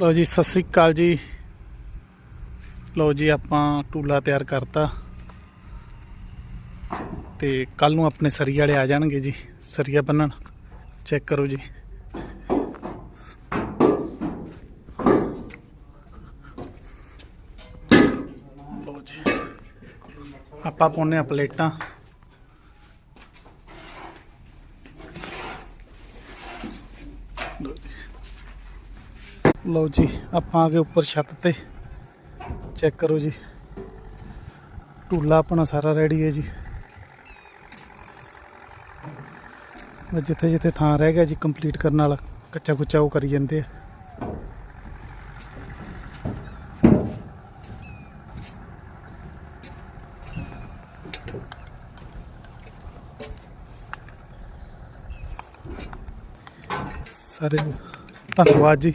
ਲਓ ਜੀ, ਸਤਿ ਸ੍ਰੀ ਅਕਾਲ ਜੀ। ਲਓ ਜੀ, ਆਪਾਂ ਟੂਲਾ ਤਿਆਰ ਕਰਤਾ। ਤੇ ਕੱਲ ਨੂੰ ਆਪਣੇ ਸਰੀ ਵਾਲੇ ਆ ਜਾਣਗੇ ਜੀ, ਸਰੀਆ ਬੰਨਣ। ਚੈੱਕ ਕਰੋ ਜੀ। ਲਓ ਜੀ, ਆਪਾਂ ਪਾਉਨੇ ਆ ਪਲੇਟਾਂ। ਲਓ ਜੀ। ਲਓ ਜੀ, ਆਪਾਂ ਆ ਗਏ ਉੱਪਰ ਛੱਤ ਤੇ। ਚੈੱਕ ਕਰੋ ਜੀ। ਟੂਲਾ ਆਪਣਾ ਸਾਰਾ ਰੈਡੀ ਹੈ ਜੀ। ਬਸ ਜਿੱਥੇ ਜਿੱਥੇ ਥਾਂ ਰਹਿ ਗਿਆ ਜੀ ਕੰਪਲੀਟ ਕਰਨ ਵਾਲਾ ਕੱਚਾ ਕੁੱਚਾ ਉਹ ਕਰੀ ਜਾਂਦੇ ਆ। ਸਾਰੇ ਧੰਨਵਾਦ ਜੀ।